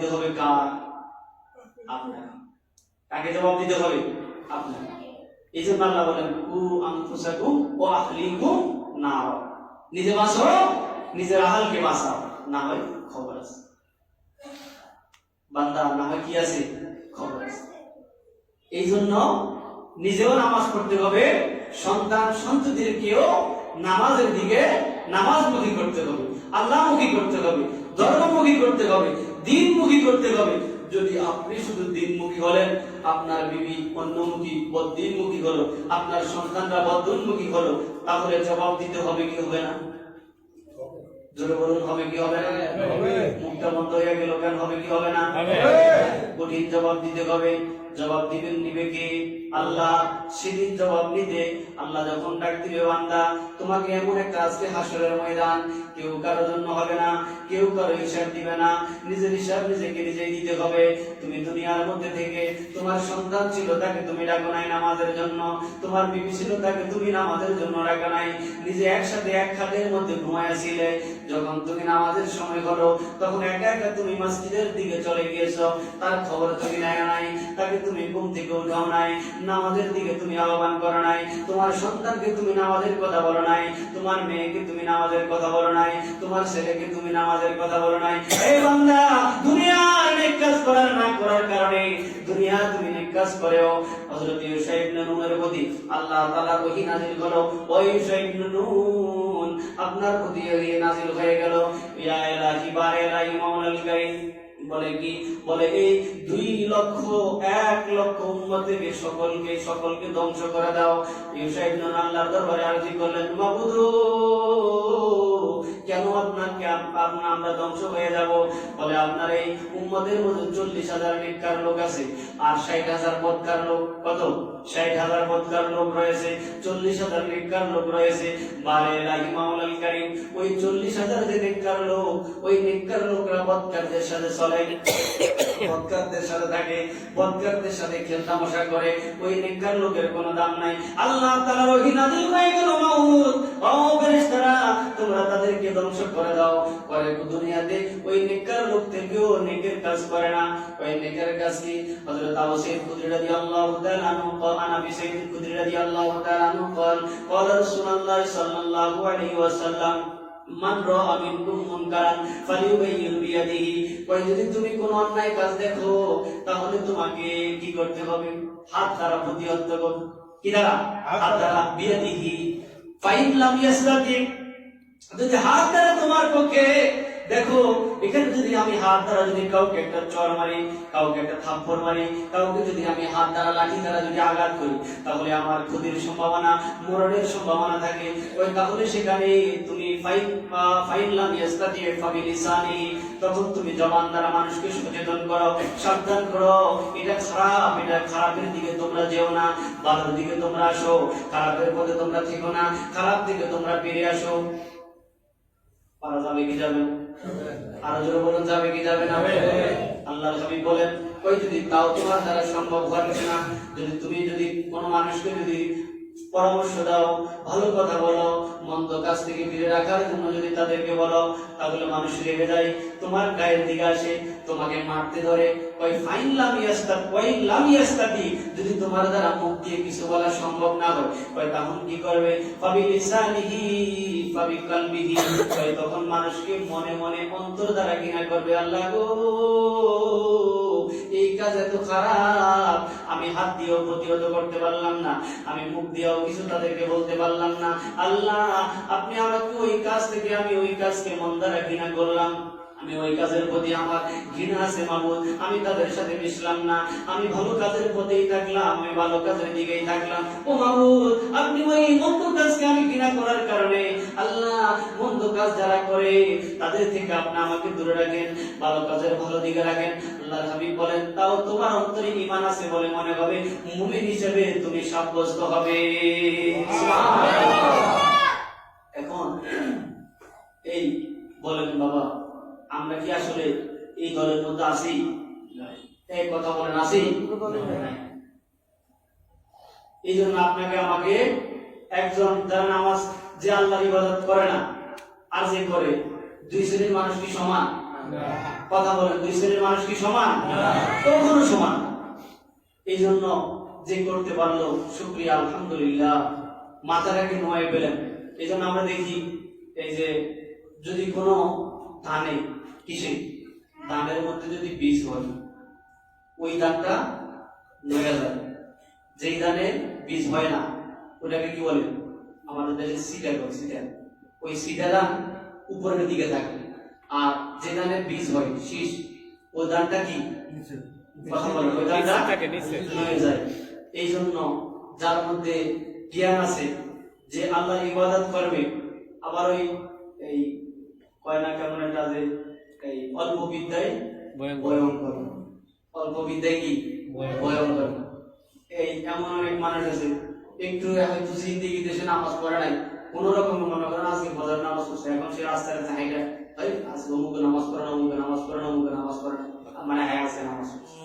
দিতে হবে কার? কাকে জবাব দিতে হবে? আপনার। এই জন্য বলেন, কু নিজে বাঁচো নিজের আহালকে বাঁচাও। না হয় খবর আছে। বান্দা, না হয় কি আছে? খবর আছে। এই জন্য নিজেও নামাজ পড়তে হবে, সন্তান সন্ততিদেরকেও নামাজের দিকে নামাজমুখী করতে হবে, আল্লাহমুখী করতে হবে, ধর্মমুখী করতে হবে। দিনমুখী করতে হবে। যদি আপনি শুধু দিনমুখী হলেন আপনার বিবি অন্যমুখী দিনমুখী হলো আপনার সন্তানরা বদুন্মুখী হলো তাহলে জবাব দিতে হবে কি হবে না? জোরে বলুন হবে কি হবে না? মুখটা বন্ধ হয়ে গেল কেন? হবে কি হবে না? কঠিন জবাব দিতে হবে। জবাব দিবেন নিবে কে? আল্লাহ সেদিন জবাব নিতে আল্লাহ যখন ডাক দিবে, বান্দা, তোমাকে এমন একটা আজকে হাসরের ময়দান, কেউ কারোর জন্য হবে না, কেউ কারও হিসাব দিবে না, নিজের হিসাব নিজেকে নিজেই দিতে হবে। তুমি দুনিয়ার মধ্যে থেকে তোমার সন্তান ছিল, তাকে তুমি ডাকো নাই নামাজের জন্য, তোমার বিবি ছিল, তাকে তুমি নামাজের জন্য ডাকো নাই। নিজে একসাথে এক খাটের মধ্যে ঘুমাইয়াছিলে যখন তুমি নামাজের সময় করো তখন একা একা তুমি মসজিদের দিকে চলে গিয়েছো, তার খবর তুমি নেয় নাই, তাকে তুমি ঘুম থেকে উঠাও নাই, নামাজের দিকে তুমি আহ্বান করো নাই, তোমার সন্তানকে তুমি নামাজের কথা বলো নাই, তোমার মেয়েকে তুমি নামাজের কথা বলো নাই, তোমার ছেলেকে তুমি নামাজের কথা বলো নাই। এই বান্দা দুনিয়ার নেক কাজ করার না করার কারণে দুনিয়া তুমি নেক কাজ করেও হযরত ইউসা ইবনে নুনের প্রতি আল্লাহ তাআলা ওহী নাযিল করো ও ইউসা ইবনে নুন, আপনার প্রতি ওহী নাযিল হয়ে গেল। ইয়া ইলাহি বা ইলাহি, মাওলাল কারীম বলে কি? বলে, এই দুই লক্ষ এক লক্ষ উম্মতকে সকলকে সকলকে ধ্বংস করে দাও। ইউসা ইবনে নুন আল্লাহর দরবারে আরজি করলেন মাবুদু কেন আপনাকে আপ- আমরা ধ্বংস হয়ে যাব? বলে আপনার এই উম্মতের মধ্যে চল্লিশ হাজার নেককার লোক আছে, আর ষাট হাজার বদকার লোক কত? ষাট হাজার বদকার লোক রয়েছে, চল্লিশ হাজার নেককার লোক রয়েছে। বারে লাহি মাওলাল কারীম, ওই চল্লিশ হাজার যে নেককার লোক, ওই নেককার লোকরা বদকারদের সাথে চলে বদকারদের সাথে থাকে বদকারদের সাথে খেলতামশা করে, ওই নেককার লোকের কোনো দাম নাই। আল্লাহ তাআলা ওই নাযিল হয়ে গেল মাউত। ও ফেরেশতারা, তোমরা তাদেরকে ধ্বংস করে দাও পরে দুনিয়াতে ওই নেককার লোক থেকেও নেকের কাজ করে না ওই নেকের কাজ কি হযরত আবু সাইদ খুদরি রাদিয়াল্লাহু তাআলা আনহু قال انا ابي سعيد الخدري رضي الله تعالى عنه قال قال رسول الله صلى الله عليه وسلم মান রাআ মিনকুম মুনকারান ফালিউবাইয়িন বিয়াদিহি কই যদি তুমি কোন অন্যায় কাজ দেখো তাহলে তোমাকে কি করতে হবে হাত দ্বারা প্রতিহত করো কি দ্বারা হাত দ্বারা বিয়াদিহি ফাইন লাম ইয়াসলাতি যদি হাত দ্বারা তোমার পক্ষে, দেখো, এখানে যদি আমি হাত দ্বারা যদি কাউকে একটা চর মারি, কাউকে একটা থাপ্পড় মারি, কাউকে যদি আমি হাত দ্বারা, লাঠি দ্বারা যদি আঘাত করি, তাহলে আমার ক্ষতির সম্ভাবনা, মরণের সম্ভাবনা থাকে। ওই তাহলে সেখানে তুমি ফাইন ফাইন লাম তখন তুমি জবান দ্বারা মানুষকে সচেতন করো, সাবধান করো। এটা খারাপ, এটা খারাপের দিকে তোমরা যেও না, ভালোর দিকে তোমরা আসো, খারাপের পথে তোমরা থেকো না, খারাপ দিকে তোমরা ফিরে আসো। পারা যাবে কি যাবে? আরও জোরে বলুন, যাবে কি যাবে না? আল্লাহ হাবিব বলেন, ওই যদি তাও তোমার দ্বারা সম্ভব হচ্ছে না যদি তুমি যদি কোনো মানুষকে যদি পরামর্শ দাও, ভালো কথা বলো, মন্দ কাজ থেকে ফিরে রাখার জন্য যদি তাদেরকে বলো, তাহলে মানুষ রেগে যায়, তোমার গায়ের দিকে আসে, তোমাকে মারতে ধরে। ওই ফাইন ওই যদি তোমার দ্বারা মুখ দিয়ে কিছু বলা সম্ভব না হয় ওই তখন কি করবে? লিসানিহি কলবিহি। ওই তখন মানুষকে মনে মনে অন্তর দ্বারা ঘৃণা করবে, আল্লাহ গো। এই কাজ এত খারাপ। আমি হাত দিয়েও প্রতিহত করতে পারলাম না, আমি মুখ দিয়েও কিছু তাদেরকে বলতে পারলাম না। আল্লাহ, আপনি আমাকে ওই কাজ থেকে আমি ওই কাজকে মন দ্বারা ঘৃণা করলাম। আমি ওই কাজের প্রতি আমার ঘৃণা আছে মাবুদ, আমি তাদের সাথে মিশলাম না। আমি ভালো কাজের পথেই থাকলাম, আমি ভালো কাজের দিকেই থাকলাম। ও মাবুদ, আপনি ওই কাজ যারা করে, তাদের থেকে আপনি আমাকে দূরে রাখেন, ভালো কাজের ভালো দিকে রাখেন। আল্লাহ হাবিব বলেন, তাও তোমার অন্তরে ঈমান আছে বলে মনে হবে। মুমিন হিসেবে তুমি সাব্যস্ত হবে। এখন এই বলেন বাবা, আমরা কি আসলে এই দলের মধ্যে আছি? এই কথা বলেন, আছি? এই জন্য আপনাকে আমাকে একজন যারা নামাজ যে আল্লাহর ইবাদত করে না আর যে করে দুই শ্রেণির মানুষ কি সমান? কথা বলেন দুই শ্রেণির মানুষ কি সমান? কখনো সমান। এই জন্য যে করতে পারল শুক্রিয়া আলহামদুলিল্লাহ মাথাটাকে নোয়াই পেলেন এই জন্য আমরা দেখি এই যে যদি কোনো ধানে কিসে? ধানের মধ্যে যদি বীজ হয় ওই ধানটা নয়া যায়। যেই ধানে বীজ হয় না ওটাকে কি বলে? আমাদের দেশে করে সিডা ওই সিডা ধান উপরের দিকে থাকে। আর যে ধানের বীজ হয় শীষ ওই ধানটা কি? কথা বলে ওই নিচে। নয়ে যায়। এই জন্য যার মধ্যে জ্ঞান আছে যে আল্লাহ ইবাদত করবে আবার ওই এই কয় না কেমন একটা যে এই অল্প বিদ্যায় ভয়ঙ্কর। ভয়ঙ্কর। অল্প বিদ্যায় কি? ভয়ঙ্কর। ভয়ঙ্কর। এই এমন অনেক মানুষ আছে একটু হয়তো জিন্দিগি দেশে নামাজ পড়ে নাই কোন রকম মনে করেন আজকে বাজার নামাজ পড়ছে, এখন সে রাস্তায় রাস্তায় হাইটা আজকে অমুকে নামাজ পড়ে অমুকে নামাজ পড়ে না অমুকে নামাজ পড়ে মানে হ্যাঁ আজকে নামাজ। পড়ছে